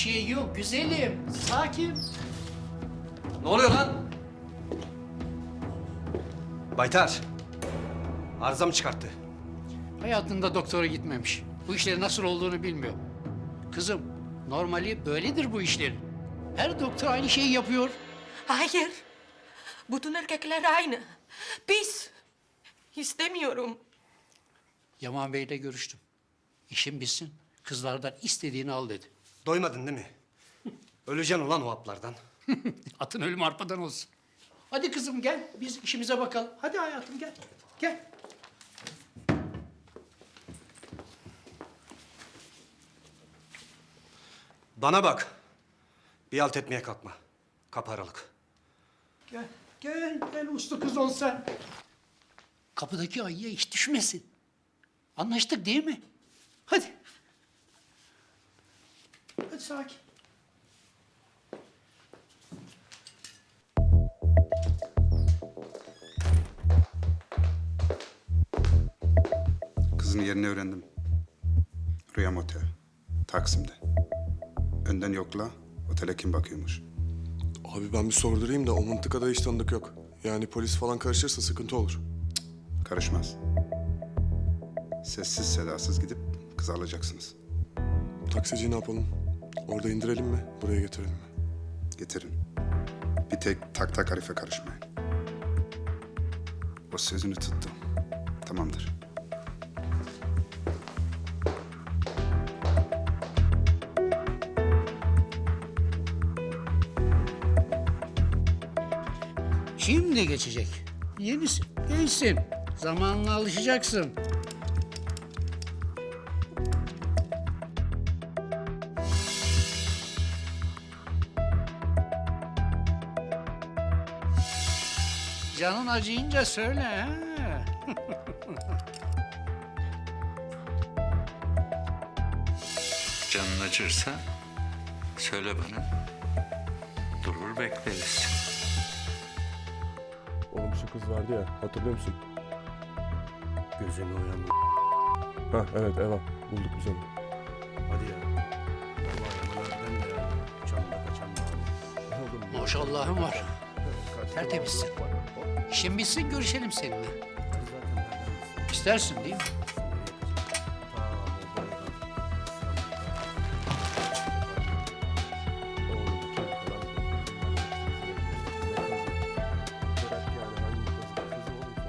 şey yok güzelim. Sakin. Ne oluyor lan? Baytar. Arıza mı çıkarttı? Hayatında doktora gitmemiş. Bu işlerin nasıl olduğunu bilmiyor. Kızım, normali böyledir bu işlerin. Her doktor aynı şeyi yapıyor. Hayır. Bütün erkekler aynı. Pis. İstemiyorum. Yaman Bey'le görüştüm. İşin bitsin, kızlardan istediğini al dedi. Doymadın değil mi? Öleceksin ulan o haplardan. Atın ölüm arpadan olsun. Hadi kızım gel, biz işimize bakalım. Hadi hayatım gel, gel. Bana bak. Bir alt etmeye kalkma. Kapı aralık. Gel, gel, gel uslu kız ol sen. Kapıdaki ayıya hiç düşmesin. Anlaştık değil mi? Hadi. Hadi sakin. Kızın yerini öğrendim. Rüyam Otel. Taksim'de. Önden yokla. Otele kim bakıyormuş? Abi ben bir sordurayım da o mıntıkada hiç tanıdık yok. Yani polis falan karışırsa sıkıntı olur. Karışmaz. Sessiz sedasız gidip kızı alacaksınız. Taksici ne yapalım? Orada indirelim mi? Buraya getirelim mi? Getirin. Bir tek tak tak harife karışmayın. O sözünü tuttu. Tamamdır. Şimdi geçecek. Yenisi geçsin. Zamanla alışacaksın. Canın acıyınca söyle ha. Canın acırsa söyle bana. Durur bekleriz. Oğlum şu kız vardı ya hatırlıyor musun? Gözünü uyandı. Ha evet Eva. Bulduk biz onu. Hadi ya. Vallahi ben de ya. Canla kaçan var. Maşallahım var. Tertemizsin. İşin bitsin görüşelim seninle. İstersin değil mi?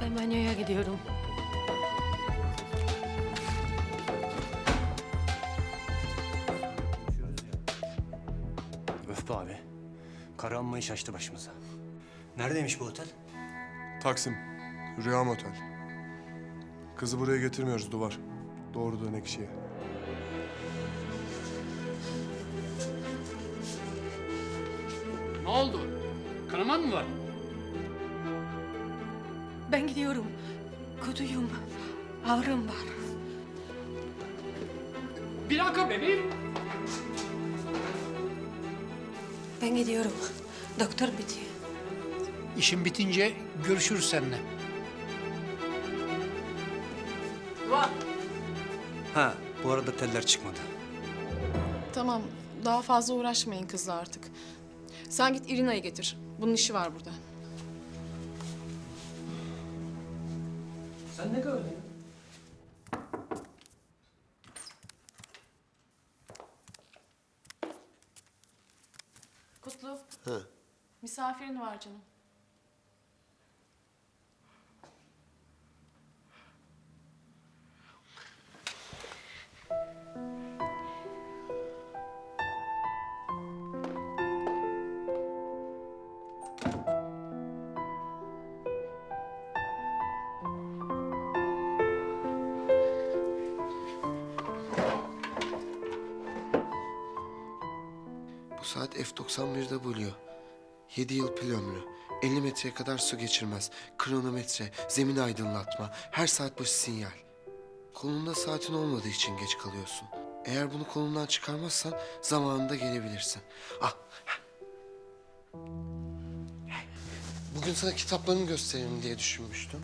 Ben banyoya gidiyorum. Öf be abi. Karı amma iş açtı başımıza. Neredeymiş bu otel? Taksim. Rüyam Otel. Kızı buraya getirmiyoruz duvar. Doğru dönek kişiye. Ne oldu? Kanaman mı var? Ben gidiyorum. Kötüyüm. Ağrım var. Bir dakika bebeğim. Ben gidiyorum. Doktor bitiyor. İşin bitince görüşürüz seninle. Ha, bu arada teller çıkmadı. Tamam, daha fazla uğraşmayın kızla artık. Sen git İrina'yı getir. Bunun işi var burada. Sen ne gördün? Kutlu. Misafirin var canım. Saat F91'de buluyor. 7 yıl pil ömrü. 50 metreye kadar su geçirmez. Kronometre, zemin aydınlatma, her saat başı sinyal. Kolunda saatin olmadığı için geç kalıyorsun. Eğer bunu kolundan çıkarmazsan zamanında gelebilirsin. Ah. Bugün sana kitaplarımı gösterelim diye düşünmüştüm.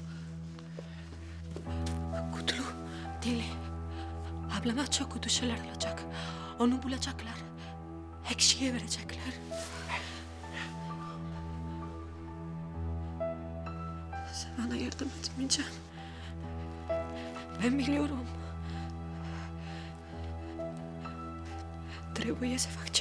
Kutlu, dinle. Ablama çok kötü şeyler olacak. Onu bulacaklar ekşiye verecekler. Sana yardım etmeyeceğim. Ben biliyorum. Требує Севакчева.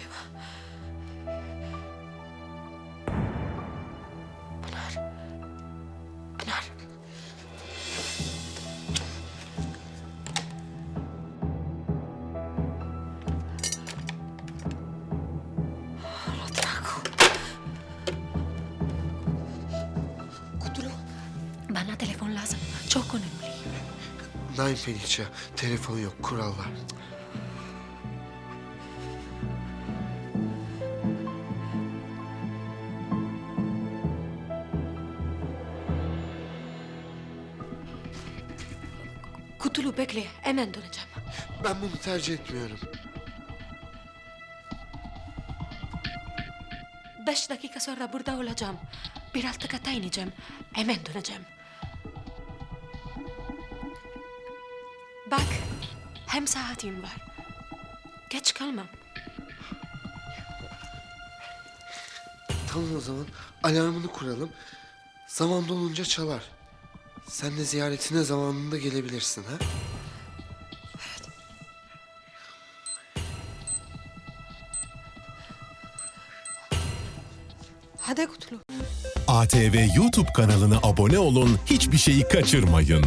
Lazım. Çok önemli. Nein Felicia, telefon yok, kural var. Kutulu bekle. Hemen döneceğim. Ben bunu tercih etmiyorum. Beş dakika sonra burada olacağım. Bir alt kata ineceğim. Hemen döneceğim. Hem saatim var. Geç kalmam. Tamam o zaman alarmını kuralım. Zaman dolunca çalar. Sen de ziyaretine zamanında gelebilirsin ha? Hadi Kutulu. ATV YouTube kanalına abone olun, hiçbir şeyi kaçırmayın.